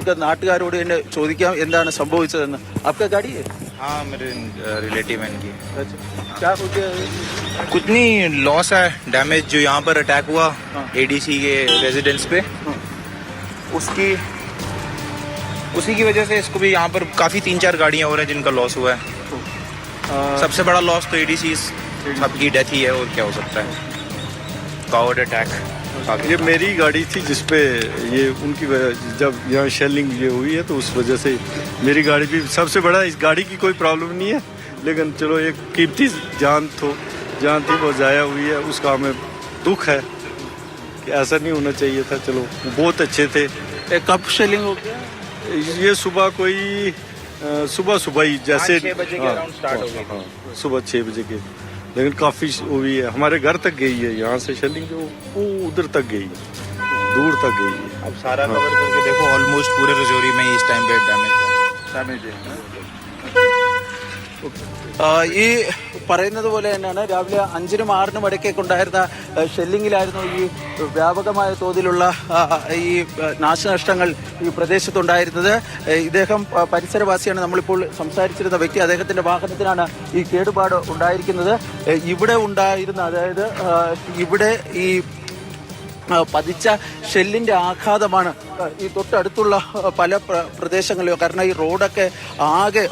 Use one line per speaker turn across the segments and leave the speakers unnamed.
നമുക്ക് നാട്ടുകാരോട് തന്നെ ചോദിക്കാം എന്താണ് സംഭവിച്ചതെന്ന് आपका गाड़ी है
हाँ मेरे रिलेटिव हैं इनकी
अच्छा क्या हो गया
कुछ नहीं लॉस है डैमेज जो यहाँ पर अटैक हुआ
हाँ।
एडीसी के रेजिडेंस पे
हाँ।
उसकी उसी की वजह से इसको भी यहाँ पर काफी तीन चार गाड़ियाँ हो रही हैं जिनका लॉस हुआ है
आ,
सबसे बड़ा लॉस तो एडीसी सबकी डेथ ही है और क्या हो सकता है कावर्ड अटैक
ये मेरी गाड़ी थी जिसपे ये उनकी वजह- जब यहाँ शेलिंग ये हुई है तो उस वजह से मेरी गाड़ी भी सबसे बड़ा इस गाड़ी की कोई प्रॉब्लम नहीं है। लेकिन चलो एक कीमती जान तो जान थी वो ज़ाया हुई है उसका हमें दुख है कि ऐसा नहीं होना चाहिए था। चलो बहुत अच्छे थे।
कब शेलिंग हो गया?
ये सुबह कोई सुबह सुबह ही जैसे
छः बजे के
हाँ,
हो गई
हाँ, सुबह छः बजे के। लेकिन काफ़ी वो भी है। हमारे घर तक गई है यहाँ से शलिंग जो वो उधर तक गई है। दूर तक गई है।
अब सारा हाँ। कवर करके देखो ऑलमोस्ट पूरे रजौरी में इस टाइम पे डैमेज डैमेज
है। हाँ। ഈ പറയുന്നത് പോലെ തന്നെയാണ് രാവിലെ അഞ്ചിനും ആറിനും ഇടയ്ക്കൊക്കെ ഉണ്ടായിരുന്ന ഷെല്ലിങ്ങിലായിരുന്നു ഈ വ്യാപകമായ തോതിലുള്ള ഈ നാശനഷ്ടങ്ങൾ ഈ പ്രദേശത്തുണ്ടായിരുന്നത്. ഇദ്ദേഹം പരിസരവാസിയാണ്. നമ്മളിപ്പോൾ സംസാരിച്ചിരുന്ന വ്യക്തി അദ്ദേഹത്തിന്റെ വാഹനത്തിനാണ് ഈ കേടുപാട് ഉണ്ടായിരിക്കുന്നത്. ഇവിടെ ഉണ്ടായിരുന്ന അതായത് ഇവിടെ ഈ പതിച്ച ഷെല്ലിന്റെ ആഘാതമാണ് ഈ തൊട്ടടുത്തുള്ള പല പ്രദേശങ്ങളിലോ കാരണം ഈ റോഡൊക്കെ ആകെ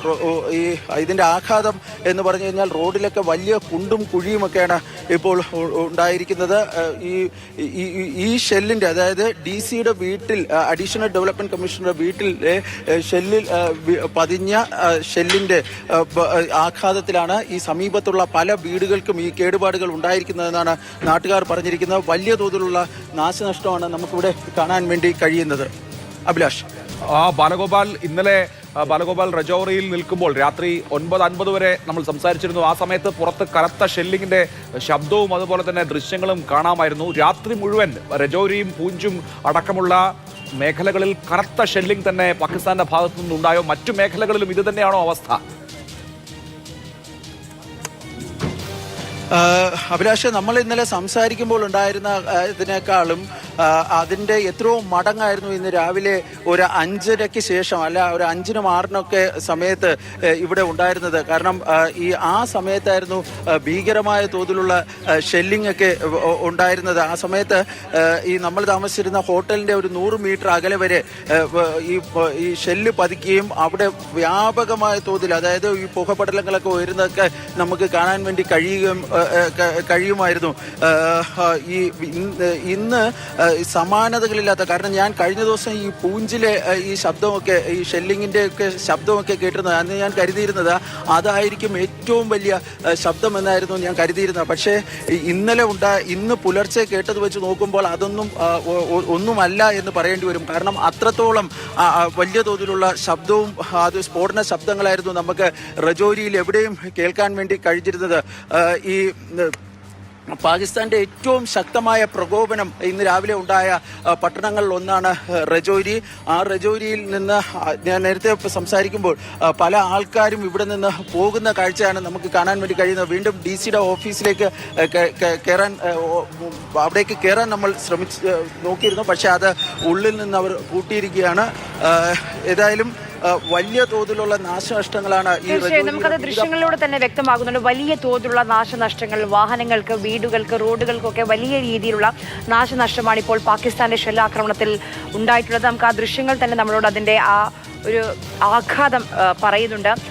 ഈ ഇതിന്റെ ആഘാതം എന്ന് പറഞ്ഞു കഴിഞ്ഞാൽ റോഡിലൊക്കെ വലിയ കുണ്ടും കുഴിയുമൊക്കെയാണ് ഇപ്പോൾ ഉണ്ടായിരിക്കുന്നത്. ഈ ഈ- ഷെല്ലിന്റെ അതായത് ഡി സിയുടെ വീട്ടിൽ അഡീഷണൽ ഡെവലപ്മെന്റ് കമ്മീഷണറുടെ ഏ, ഷെല്ലിൽ പതിഞ്ഞ ഷെല്ലിന്റെ ആഘാതത്തിലാണ് ഈ സമീപത്തുള്ള പല വീടുകൾക്കും ഈ കേടുപാടുകൾ ഉണ്ടായിരിക്കുന്നതെന്നാണ് നാട്ടുകാർ പറഞ്ഞിരിക്കുന്നത്. വലിയ തോതിലുള്ള നാശനഷ്ടമാണ് നമുക്കിവിടെ കാണാൻ വേണ്ടി കഴിയുന്നത്. അഭിലാഷ്.
ആ ബാലഗോപാൽ ഇന്നലെ ബാലഗോപാൽ റജോറിയിൽ നിൽക്കുമ്പോൾ രാത്രി ഒൻപത് അൻപത് വരെ നമ്മൾ സംസാരിച്ചിരുന്നു. ആ സമയത്ത് പുറത്ത് കനത്ത ഷെല്ലിങ്ങിന്റെ ശബ്ദവും അതുപോലെ തന്നെ ദൃശ്യങ്ങളും കാണാമായിരുന്നു. രാത്രി മുഴുവൻ രജോരിയും പൂഞ്ചും അടക്കമുള്ള മേഖലകളിൽ കനത്ത ഷെല്ലിംഗ് തന്നെ പാകിസ്ഥാന്റെ ഭാഗത്തു നിന്നുണ്ടായോ മറ്റു മേഖലകളിലും ഇത് തന്നെയാണോ അവസ്ഥ?
അഭിലാഷ് നമ്മൾ ഇന്നലെ സംസാരിക്കുമ്പോൾ ഉണ്ടായിരുന്ന ഇതിനേക്കാളും അതിന്റെ എത്രയോ മടങ്ങായിരുന്നു ഇന്ന് രാവിലെ ഒരു അഞ്ചരയ്ക്ക് ശേഷം അല്ല ഒരു അഞ്ചിനും ആറിനൊക്കെ സമയത്ത് ഇവിടെ ഉണ്ടായിരുന്നത്. കാരണം ഈ ആ സമയത്തായിരുന്നു ഭീകരമായ തോതിലുള്ള ഷെല്ലിംഗ് ഒക്കെ ഉണ്ടായിരുന്നത്. ആ സമയത്ത് ഈ നമ്മൾ താമസിച്ചിരുന്ന ഹോട്ടലിന്റെ ഒരു നൂറ് മീറ്റർ അകലെ വരെ ഈ ഈ ഷെല്ല് പതിക്കുകയും അവിടെ വ്യാപകമായ തോതിൽ അതായത് ഈ പുകപടലങ്ങളൊക്കെ ഉയരുന്നതൊക്കെ നമുക്ക് കാണാൻ വേണ്ടി കഴിയുകയും കഴിയുമായിരുന്നു. ഈ ഇന്ന് സമാനതകളില്ലാത്ത കാരണം ഞാൻ കഴിഞ്ഞ ദിവസം ഈ പൂഞ്ചിലെ ഈ ശബ്ദമൊക്കെ ഈ ഷെല്ലിങ്ങിന്റെ ഒക്കെ ശബ്ദമൊക്കെ കേട്ടിരുന്നത് അന്ന് ഞാൻ കരുതിയിരുന്നത് അതായിരിക്കും ഏറ്റവും വലിയ ശബ്ദമെന്നായിരുന്നു ഞാൻ കരുതിയിരുന്നത്. പക്ഷേ ഇന്നലെ ഉണ്ടായ ഇന്ന് പുലർച്ചെ കേട്ടത് വെച്ച് നോക്കുമ്പോൾ അതൊന്നും ഒന്നുമല്ല എന്ന് പറയേണ്ടി വരും. കാരണം അത്രത്തോളം വലിയ തോതിലുള്ള ശബ്ദവും അത് സ്ഫോടന ശബ്ദങ്ങളായിരുന്നു നമുക്ക് റജോരിയിൽ എവിടെയും കേൾക്കാൻ വേണ്ടി കഴിഞ്ഞിരുന്നത്. ഈ പാകിസ്ഥാന്റെ ഏറ്റവും ശക്തമായ പ്രകോപനം ഇന്ന് രാവിലെ ഉണ്ടായ പട്ടണങ്ങളിൽ ഒന്നാണ് റജോരി. ആ റജോരിയിൽ നിന്ന് ഞാൻ നേരത്തെ സംസാരിക്കുമ്പോൾ പല ആൾക്കാരും ഇവിടെ നിന്ന് പോകുന്ന കാഴ്ചയാണ് നമുക്ക് കാണാൻ വേണ്ടി കഴിയുന്നത്. വീണ്ടും ഡി സിയുടെ ഓഫീസിലേക്ക് കയറാൻ അവിടേക്ക് കയറാൻ നമ്മൾ ശ്രമിച്ച് നോക്കിയിരുന്നു. പക്ഷേ അത് ഉള്ളിൽ നിന്ന് അവർ കൂട്ടിയിരിക്കുകയാണ്. ഏതായാലും വലിയ തോതിലുള്ള നാശനഷ്ടങ്ങളാണ് ഈ
നമുക്കത് ദൃശ്യങ്ങളിലൂടെ തന്നെ വ്യക്തമാകുന്നുണ്ട്. വലിയ തോതിലുള്ള നാശനഷ്ടങ്ങൾ വാഹനങ്ങൾക്ക് വീടുകൾക്ക് റോഡുകൾക്കൊക്കെ വലിയ രീതിയിലുള്ള നാശനഷ്ടമാണ് ഇപ്പോൾ പാകിസ്ഥാന്റെ ഷെല്ലാക്രമണത്തിൽ ഉണ്ടായിട്ടുള്ളത്. നമുക്ക് ആ ദൃശ്യങ്ങൾ തന്നെ നമ്മളോട് അതിന്റെ ആ ഒരു ആഘാതം പറയുന്നുണ്ട്.